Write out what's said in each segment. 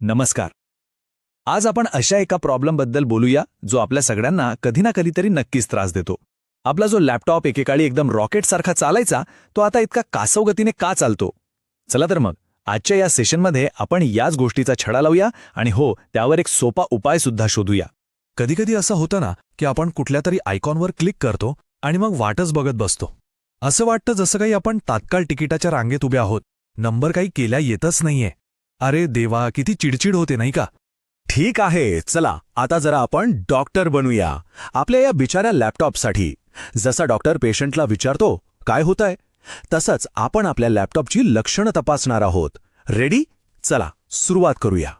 नमस्कार. आज आपण अशा एका प्रॉब्लेमबद्दल बोलूया जो आपल्या सगळ्यांना कधी ना कधीतरी नक्कीच त्रास देतो. आपला जो लॅपटॉप एकेकाळी एकदम रॉकेटसारखा चालायचा तो आता इतका कासव गतीने का चालतो? चला तर मग आजच्या या सेशनमध्ये आपण याच गोष्टीचा छडा लावूया आणि हो त्यावर एक सोपा उपाय सुद्धा शोधूया. कधीकधी असं होतं ना की आपण कुठल्या तरी आयकॉनवर क्लिक करतो आणि मग वाटच बघत बसतो. असं वाटतं जसं काही आपण तात्काळ तिकिटाच्या रांगेत उभे आहोत. नंबर काही केल्या येतच नाहीये. अरे देवा किती चिडचिड होते नाही का? ठीक आहे चला आता जरा आपण डॉक्टर बनूया. आपल्या या बिचाऱ्या लॅपटॉपसाठी. जसा डॉक्टर पेशंटला विचारतो काय होतंय? तसंच आपण आपल्या लॅपटॉपची लक्षणं तपासणार आहोत. रेडी चला सुरुवात करूया.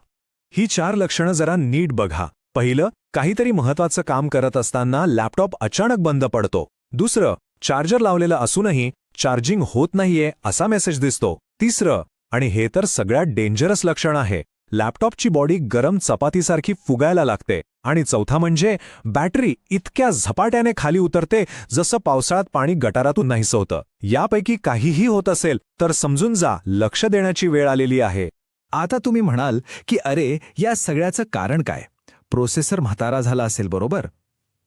ही चार लक्षणं जरा नीट बघा. पहिलं काहीतरी महत्वाचं काम करत असताना लॅपटॉप अचानक बंद पडतो. दुसरं चार्जर लावलेलं असूनही चार्जिंग होत नाहीये असा मेसेज दिसतो. तिसरं आणि हे तर सगळ्यात डेंजरस लक्षण आहे. लॅपटॉपची बॉडी गरम चपातीसारखी फुगायला लागते. आणि चौथा म्हणजे बॅटरी इतक्या झपाट्याने खाली उतरते जसं पावसाळ्यात पाणी गटारातून नाहीसं होतं यापैकी काहीही होत असेल तर समजून जा लक्ष देण्याची वेळ आलेली आहे. आता तुम्ही म्हणाल की अरे या सगळ्याचं कारण काय? प्रोसेसर म्हातारा झाला असेल बरोबर?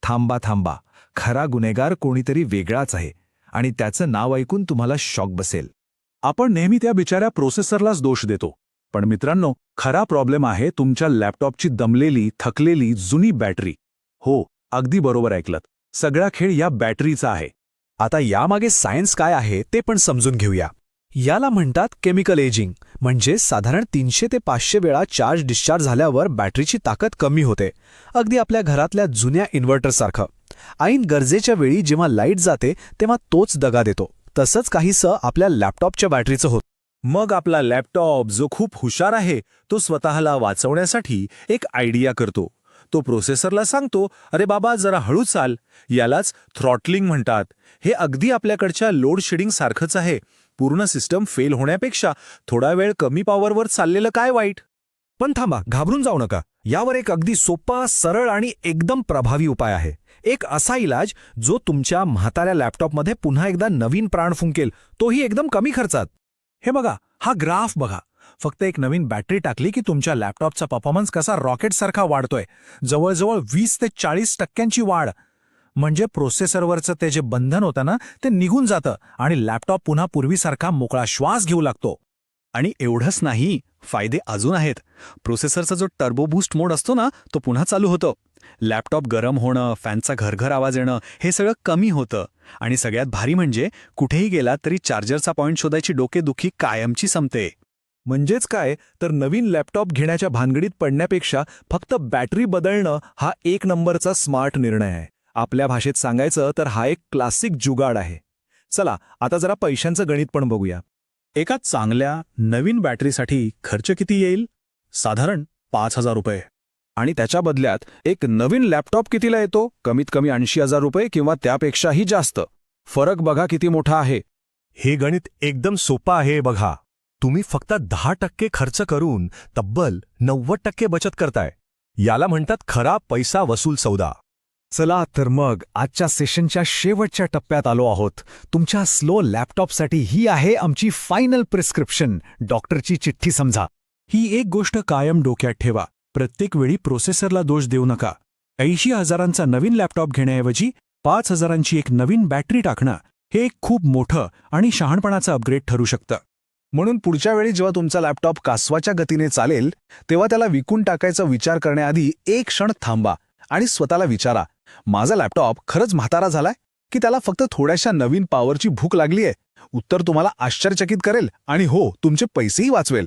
थांबा थांबा. खरा गुन्हेगार कोणीतरी वेगळाच आहे. आणि त्याचं नाव ऐकून तुम्हाला शॉक बसेल. आपण नेहमी त्या बिचाऱ्या प्रोसेसरलाच दोष देतो. पण मित्रांनो खरा प्रॉब्लेम आहे तुमच्या लॅपटॉपची दमलेली थकलेली जुनी बॅटरी. हो अगदी बरोबर ऐकलत. सगळा खेळ या बॅटरीचा आहे. आता यामागे सायन्स काय आहे ते पण समजून घेऊया. याला म्हणतात केमिकल एजिंग म्हणजे साधारण तीनशे ते पाचशे वेळा चार्ज डिस्चार्ज झाल्यावर बॅटरीची ताकद कमी होते. अगदी आपल्या घरातल्या जुन्या इन्व्हर्टरसारखं. ऐन गरजेच्या वेळी जेव्हा लाइट जाते तेव्हा तोच दगा देतो. तसंच काहीसं आपल्या लॅपटॉपच्या बॅटरीचं होतं. मग आपला लॅपटॉप जो खूप हुशार आहे तो स्वतःला वाचवण्यासाठी एक आयडिया करतो. तो प्रोसेसरला सांगतो अरे बाबा जरा हळू चाल. यालाच थ्रॉटलिंग म्हणतात. हे अगदी आपल्याकडच्या लोड शेडिंग सारखंच आहे. पूर्ण सिस्टम फेल होण्यापेक्षा थोडा वेळ कमी पॉवरवर चाललेलं काय वाईट? पण थांबा घाबरून जाऊ नका. यावर एक अगदी सोपा सरळ आणि एकदम प्रभावी उपाय आहे. एक असा इलाज जो तुमच्या म्हाताऱ्या लॅपटॉपमध्ये पुन्हा एकदा नवीन प्राण फुंकेल. तोही एकदम कमी खर्चात. हे बघा हा ग्राफ बघा. फक्त एक नवीन बॅटरी टाकली की तुमच्या लॅपटॉपचा परफॉर्मन्स कसा रॉकेटसारखा वाढतोय. जवळजवळ वीस ते चाळीस टक्क्यांची वाढ. म्हणजे प्रोसेसरवरचं ते जे बंधन होतं ना ते निघून जातं आणि लॅपटॉप पुन्हा पूर्वीसारखा मोकळा श्वास घेऊ लागतो. आणि एवढंच नाही फायदे अजून आहेत. प्रोसेसरचा जो टर्बो बूस्ट मोड असतो ना तो पुन्हा चालू होतो. लॅपटॉप गरम होणं फॅनचा घरघर आवाज येणं हे सगळं कमी होतं. आणि सगळ्यात भारी म्हणजे कुठेही गेला तरी चार्जरचा पॉईंट शोधायची डोकेदुखी कायमची संपते. म्हणजेच काय तर नवीन लॅपटॉप घेण्याच्या भानगडीत पडण्यापेक्षा फक्त बॅटरी बदलणं हा एक नंबरचा स्मार्ट निर्णय आहे. आपल्या भाषेत सांगायचं तर हा एक क्लासिक जुगाड आहे. चला आता जरा पैशांचं गणित पण बघूया. एका चांगल्या नवीन बॅटरीसाठी खर्च किती येईल? साधारण पाच हजार रुपये. आणि त्याच्या बदल्यात एक नवीन लॅपटॉप कितीला येतो? कमीत कमी ऐंशी हजार रुपये किंवा त्यापेक्षाही जास्त. फरक बघा किती मोठा आहे. हे गणित एकदम सोपं आहे बघा. तुम्ही फक्त दहा टक्के खर्च करून तब्बल नव्वद टक्के बचत करताय. याला म्हणतात खरा पैसा वसूल सौदा. चला तर मग आजच्या सेशनच्या शेवटच्या टप्प्यात आलो आहोत. तुमच्या स्लो लॅपटॉपसाठी ही आहे आमची फायनल प्रिस्क्रिप्शन. डॉक्टरची चिठ्ठी समजा. ही एक गोष्ट कायम डोक्यात ठेवा. प्रत्येक वेळी प्रोसेसरला दोष देऊ नका. ऐंशी हजारांचा नवीन लॅपटॉप घेण्याऐवजी पाच हजारांची एक नवीन बॅटरी टाकणं हे एक खूप मोठं आणि शहाणपणाचं अपग्रेड ठरू शकतं. म्हणून पुढच्या वेळी जेव्हा तुमचा लॅपटॉप कासवाच्या गतीने चालेल तेव्हा त्याला विकून टाकायचा विचार करण्याआधी एक क्षण थांबा. आणि स्वतःला विचारा माझा लॅपटॉप खरंच म्हातारा झालाय की त्याला फक्त थोड्याशा नवीन पॉवरची भूक लागलीय? उत्तर तुम्हाला आश्चर्यचकित करेल आणि हो तुमचे पैसेही वाचवेल.